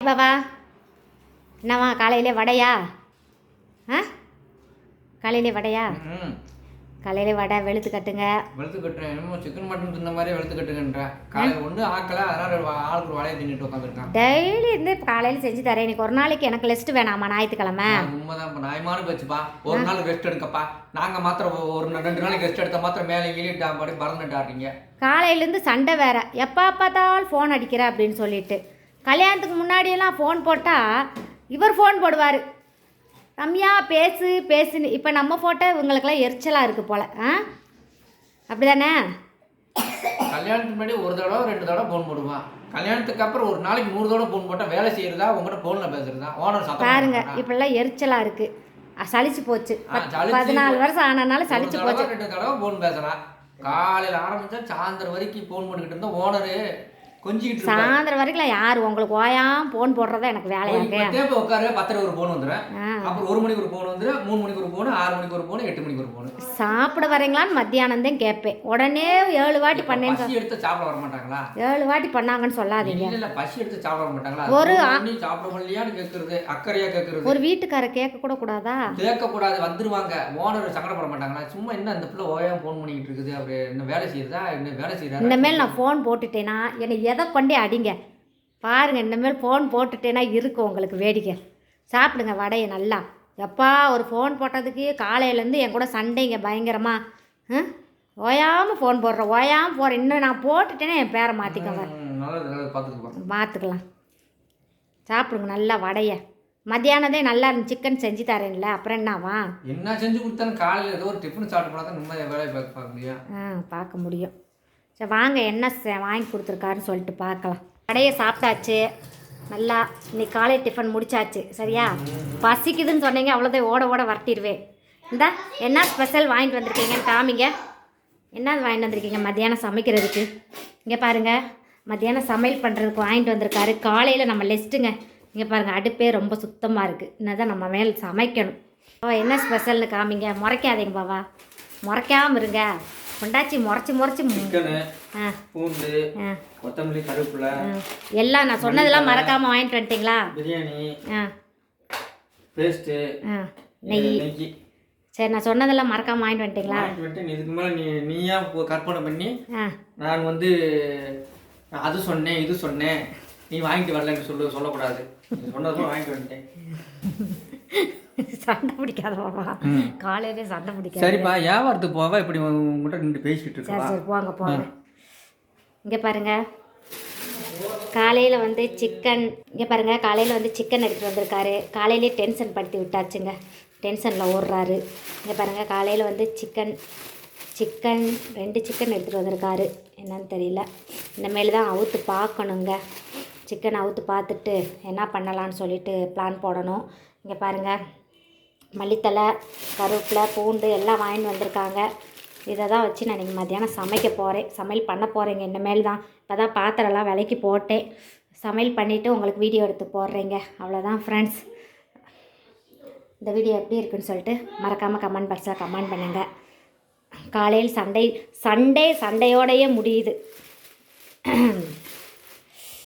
பாவா என்னவா காலையிலே வடையா? ஆ? காலையிலே வடையா? ம் காலையிலே வடை வெளுத்து கட்டுங்க. வெளுத்து கட்டுறேன். என்னமோ சிக்கன் மட்டன் தின்ன மாதிரியே வெளுத்து கட்டுங்கன்றேன் காலையில் ஒன்று ஆக்கல. அதனால ஆளுக்கு வலையை தின்னுட்டு உட்காந்துருக்கான் டெய்லி இருந்து காலையில் செஞ்சு தரேன். இன்னைக்கு ஒரு நாளைக்கு எனக்கு லிஸ்ட் வேணாமா? ஞாயிற்றுக்கிழமை. உண்மைதான். இப்போ நியாயமான பேச்சுப்பா. ஒரு நாள் ரெஸ்ட் எடுக்கப்பா. நாங்கள் மாத்திரம் ஒரு ரெண்டு நாளைக்கு ரெஸ்ட் எடுத்த மாத்திரம் மேலே கீழிட்டு பாடி பறந்துட்டு ஆடுறீங்க காலையிலேருந்து சண்டை வேற. எப்போ பார்த்தாலும் ஃபோன் அடிக்கிற அப்படின்னு சொல்லிட்டு. கல்யாணத்துக்கு முன்னாடியெல்லாம் ஃபோன் போட்டால் இவர் ஃபோன் போடுவார். ரம்யா பேசு பேசுன்னு. இப்போ நம்ம ஃபோட்டோ இவங்களுக்கெல்லாம் எரிச்சலாக இருக்குது போல். ஆ? அப்படி தானே கல்யாணத்துக்கு முன்னாடி ஒரு தடவை ரெண்டு தடவை ஃபோன் போடுவான் கல்யாணத்துக்கு அப்புறம் ஒரு நாளைக்கு நூறு தடவை ஃபோன் போட்டால் வேலை செய்யறதா உங்கள்கிட்ட ஃபோனில் பேசுறதா? ஓனர் பாருங்க? இப்பெல்லாம் எரிச்சலாக இருக்குது சலிச்சு போச்சு. பதினாலு. வருஷம் ஆனனால தடவை, போச்சு. ரெண்டு தடவை ஃபோன் பேசலாம் காலையில் ஆரம்பிச்சா சாயந்தரம் வரைக்கும் ஃபோன் பண்ணிக்கிட்டு இருந்தா ஓனரு இருப்பாரு. சாயந்தரம் வரைக்கும் யார்? உங்களுக்கு ஓயாம ஃபோன் போடுறதா எனக்கு இப்ப தேவை உட்காரு பத்தரை ஒரு ஃபோன் வந்துடும் அப்புறம் ஒரு மணிக்கு ஒரு ஃபோன் வந்துடும் மூணு மணிக்கு ஒரு ஃபோன் ஆறு மணிக்கு ஒரு ஃபோன் எட்டு மணிக்கு ஒரு ஃபோன் சாப்பிட வரீங்களான்னு மத்தியானம் தான் கேட்பேன். உடனே ஏழு வாட்டி பண்ணேன்னு பசி எடுத்து சாப்பிட வர மாட்டாங்களா? ஏழு வாட்டி பண்ணாங்கன்னு சொல்லாதீங்க. இல்ல பசி எடுத்து சாப்பிட வர மாட்டாங்களா? ஒரு சாப்பிட முடியலையான்னு கேட்கறது அக்கறையா கேட்கறது ஒரு வீட்டுக்கார கேட்க கூட கூடாதா? கேட்க கூடாது வந்துருவாங்க. ஓனர் சங்கடப்பட மாட்டாங்களா? சும்மா என்ன இந்த பிள்ளை ஓயாம ஃபோன் பண்ணிக்கிட்டு இருக்குது? அப்படி என்ன வேலை செய்யுறதா? என்ன வேலை செய்யறா இனிமேல் நான் ஃபோன் போட்டுட்டேனா? என்னை எதை கொண்டே அடிங்க? பாருங்க இனிமேல் ஃபோன் போட்டுட்டேனா இருக்கும் உங்களுக்கு வேடிக்கை. சாப்பிடுங்க வடையை நல்லா. எப்பா ஒரு ஃபோன் போட்டதுக்கு காலையிலேருந்து என் கூட சண்டைங்க பயங்கரமா. ஆ ஓயாமல் ஃபோன் போடுறேன் ஓயாமல் போகிறேன் இன்னும் நான் போட்டுட்டேன்னா என் பேரை மாற்றிக்கோங்க பார்த்துக்கலாம் பார்த்துக்கலாம் சாப்பிடுங்க நல்லா வடைய. மத்தியானதே நல்லா இருந்து சிக்கன் செஞ்சு தரேன்ல அப்புறம் என்னவா? என்ன செஞ்சு கொடுத்தாலும் காலையில் ஏதோ ஒரு டிஃபன் சாப்பிட்டு போனா தான் நிம்மதியாக வேலையை பார்க்க முடியும். ஆ பார்க்க முடியும். சரி வாங்க என்ன வாங்கி கொடுத்துருக்காருன்னு சொல்லிட்டு பார்க்கலாம். கடையை சாப்பிட்டாச்சு. நல்லா இன்னைக்கு காலை டிஃபன் முடிச்சாச்சு. சரியா? பசிக்குதுன்னு சொன்னீங்க அவ்வளோதான் ஓட ஓட வரட்டிடுவேன். இந்தா என்ன ஸ்பெஷல் வாங்கிட்டு வந்திருக்கீங்கன்னு காமிங்க. என்ன வாங்கிட்டு வந்திருக்கீங்க? மத்தியானம் சமைக்கிறதுக்கு. இங்கே பாருங்க மத்தியானம் சமையல் பண்ணுறதுக்கு வாங்கிட்டு வந்திருக்காரு. காலையில் நம்ம லெஸ்ட்டுங்க இங்கே பாருங்கள் அடுப்பே ரொம்ப சுத்தமாக இருக்குது இன்னதான் நம்ம மேல் சமைக்கணும். ஓ என்ன ஸ்பெஷல்னு காமிங்க. முறைக்காதீங்க பாவா முறைக்காமல் இருங்க. கொண்டாச்சி முறைச்சி முறைச்சி. பூண்டு கொத்தமல்லி கருவேப்பிலை. எல்லாம் நான் சொன்னதெல்லாம் மறக்காமல் வாங்கிட்டு வந்துட்டீங்களா? பிரியாணி பேஸ்ட்டு நெய். சரி நான் சொன்னதெல்லாம் மறக்காமல் வாங்கிட்டு வந்துட்டீங்களா? இதுக்கு மேலே நீ நீயா கற்பனை பண்ணி நான் வந்து அது சொன்னேன் இது சொன்னேன். நீ வாங்கிட்டு வரலன்னு சொல்லு சொல்லக்கூடாது. சொன்னதும் வாங்கிட்டு வந்துட்டேன். சண்டை பிடிக்காத பாப்பா காலையிலே சண்டை பிடிக்காது. சரிப்பா வியாபாரத்துக்கு போவா? இப்படி உங்ககிட்ட நின்று பேசிட்டு சரி இருக்கா சரி போங்க போங்க. இங்கே பாருங்க. காலையில் வந்து சிக்கன் இங்கே பாருங்க காலையில் வந்து சிக்கன் எடுத்துகிட்டு வந்திருக்காரு. காலையிலே டென்ஷன் படுத்தி விட்டாச்சுங்க. டென்ஷனில் ஓடுறாரு. இங்கே பாருங்க காலையில் வந்து சிக்கன் சிக்கன் ரெண்டு சிக்கன் எடுத்துகிட்டு வந்திருக்காரு. என்னன்னு தெரியல. இனிமேல் தான் அவுத்து பார்க்கணுங்க. சிக்கன் அவுத்து பார்த்துட்டு என்ன பண்ணலான்னு சொல்லிட்டு பிளான் போடணும். இங்கே பாருங்கள் மல்லித்தலை கருவேப்பிலை பூண்டு எல்லாம் வாங்கிட்டு வந்திருக்காங்க. இதை தான் வச்சு நான் இன்றைக்கி மத்தியானம் சமைக்க போகிறேன் சமையல் பண்ண போகிறேங்க இனிமேல் தான். இப்போ தான் பாத்திரம்லாம் விலைக்கு போட்டேன். சமையல் பண்ணிவிட்டு உங்களுக்கு வீடியோ எடுத்து போடுறேங்க. அவ்வளோதான் ஃப்ரெண்ட்ஸ் இந்த வீடியோ எப்படி இருக்குன்னு சொல்லிட்டு மறக்காமல் கமெண்ட் பாக்ஸில் கமெண்ட் பண்ணுங்கள் காலையில் சண்டை சண்டே சண்டையோடையே முடியுது.